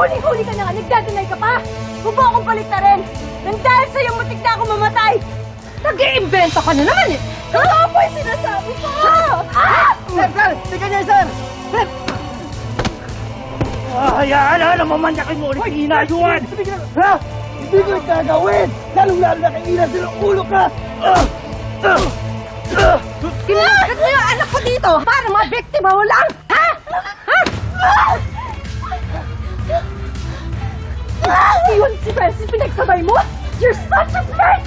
Huling-huli ka na nga, nagdadalay ka pa! Mo akong balik na rin! Nang dahil sa'yo, mutik na ako mamatay! Nag-iimbento ka na naman eh! Totoo po yung sinasabi ko! Ah! Sir, sir! Tika niya, sir! Sir! Ah, hayaan na, namamanyakin mo ulit yung inayuan! Ha? Hindi ko yung gagawin! Lalong-lalo na kay Ina, sila ulo ka! Ah! Ah! Ah! Mo yung anak ko dito para mga biktima mo lang! Ha? Ha? Yun si Francis pinagsabay mo? You're such a man!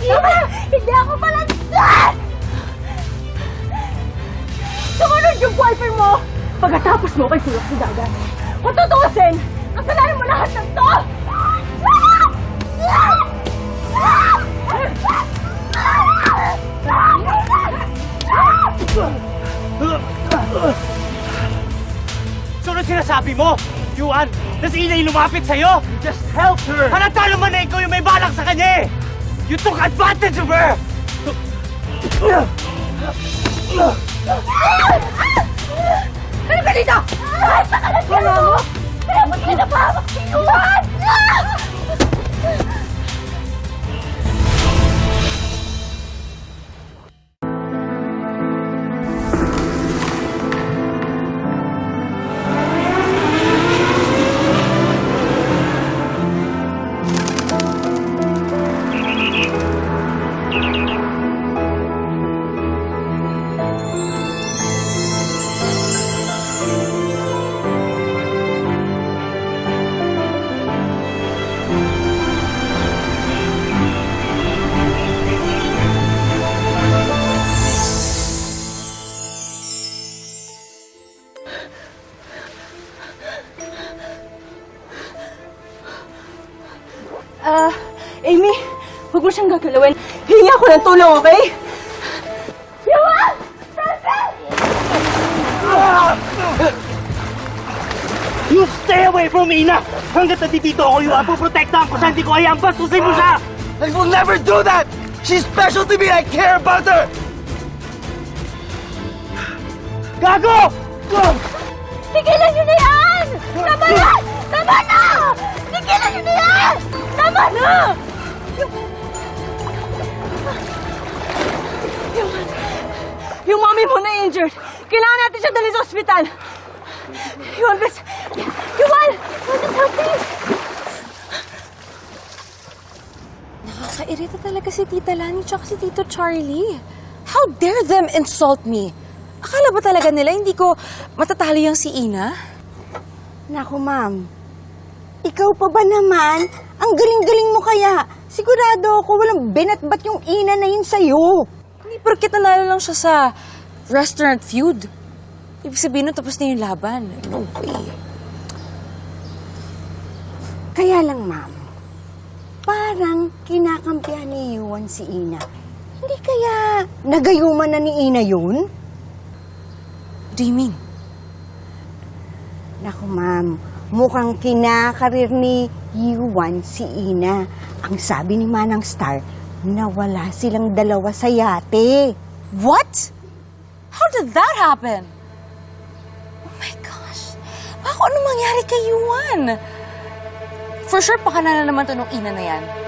Hindi ako palansan! Sumunod yung boyfriend mo! Pagkatapos mo kay Kuya si Daga. Kung tutuusin, kasalanan mo lahat ng to! So ano sinasabi mo? Yuan, na si Ina yung lumapit sa'yo? Just help her! Halata naman na ikaw yung may balak sa kanya eh! You took advantage of her! Ano ka dito? Ay, pakalat ka mo! Kaya mo kinapahamak si Yuan! Ah, Amy, huwag mo siyang gagalawin. Hingi ako ng tulong, okay? Yuan! You stay away from Ina! Hanggat nandito ako, Yuan, puprotektahan ko siya, hindi ko hayaan bastusin mo siya! I will never do that! She's special to me! I care about her! Gago! Tigilan niyo na yan! Tama na! Tama na! Na! Yung... Yung... Yung mami mo na injured. Kailangan natin siya dali sa ospital. Please. Yuan! Yuan, just help me. Nakakairita talaga si Tita Lani tsaka si Tito Charlie. How dare them insult me? Akala ba talaga nila hindi ko matatali ang si Ina? Naku, ma'am. Ikaw pa ba naman? Ang galing-galing mo kaya. Sigurado ako walang binatbat yung ina na yun sa'yo. Hindi porkit nanalo lang siya sa restaurant feud. Ibig sabihin nun tapos na yung laban. No way. Kaya lang, ma'am. Parang kinakampihan ni Yuan si Ina. Hindi kaya nagayuman na ni Ina yun? What do you mean? Naku, ma'am. Mukhang kinakarir ni Yuan si Ina. Ang sabi ni Manang Star, nawala silang dalawa sa yate. What? How did that happen? Oh my gosh. Bako ano mangyari kay Yuan? For sure, pakana na naman to nung ina na yan.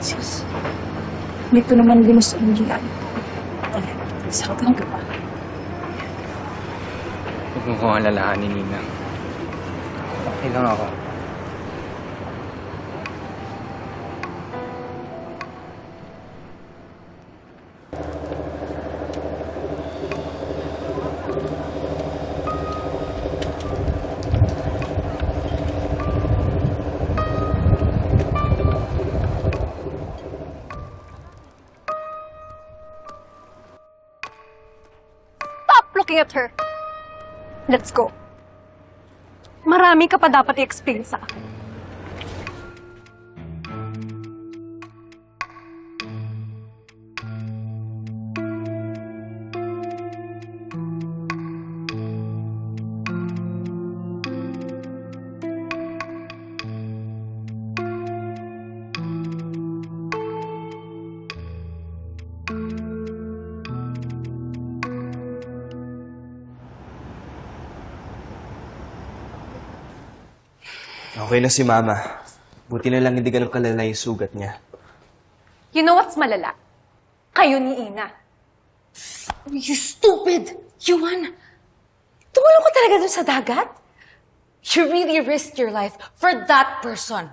Francis, hindi ko naman ginusto ang giyan. Sakit lang ka pa. Huwag mo kong alalahanin, Nina. Okay lang ako. At her. Let's go. Marami ka pa dapat i-explain sa akin. Okay na si Mama. Buti na lang hindi ganun kalala yung sugat niya. You know what's malala? Kayo ni Ina. You stupid! Yuan! Tumulong ka talaga dun sa dagat? You really risked your life for that person.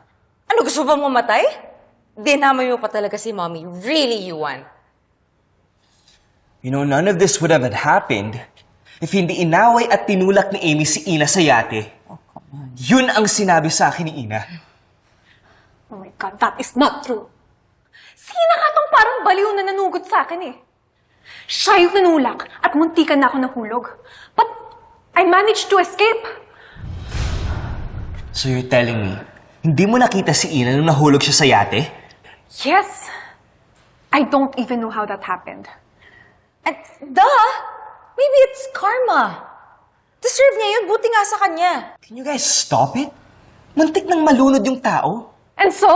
Ano, gusto ba mo matay? Dinamay mo pa talaga si mommy. Really, Yuan? You know, none of this would have happened if hindi inaway at tinulak ni Amy si Ina sa yate. Yun ang sinabi sa akin ni Ina. Oh my God, that is not true. Sina ka tong parang baliw na nanugot sa akin eh. Siya yung nanulak at muntikan na ako nahulog. But I managed to escape. So you're telling me, hindi mo nakita si Ina nung nahulog siya sa yate? Yes. I don't even know how that happened. And, duh! Maybe it's karma. Deserve niya yun, buti nga sa kanya. Can you guys stop it? Muntik nang malunod yung tao. And so?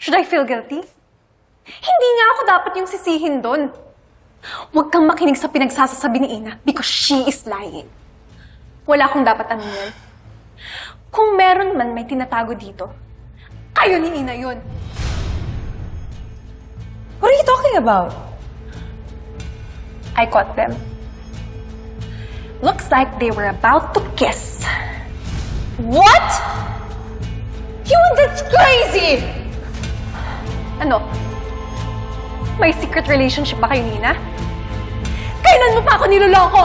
Should I feel guilty? Hindi nga ako dapat yung sisihin doon. Huwag kang makinig sa pinagsasasabi ni Ina because she is lying. Wala akong dapat aminin. Kung meron man may tinatago dito, kayo ni Ina yun. What are you talking about? I caught them. Looks like they were about to kiss. What? Yuan, that's crazy! Ano? May secret relationship ba kayo, Nina? Kailan mo pa ako niloloko?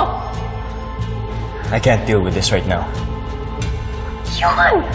I can't deal with this right now. Yuan!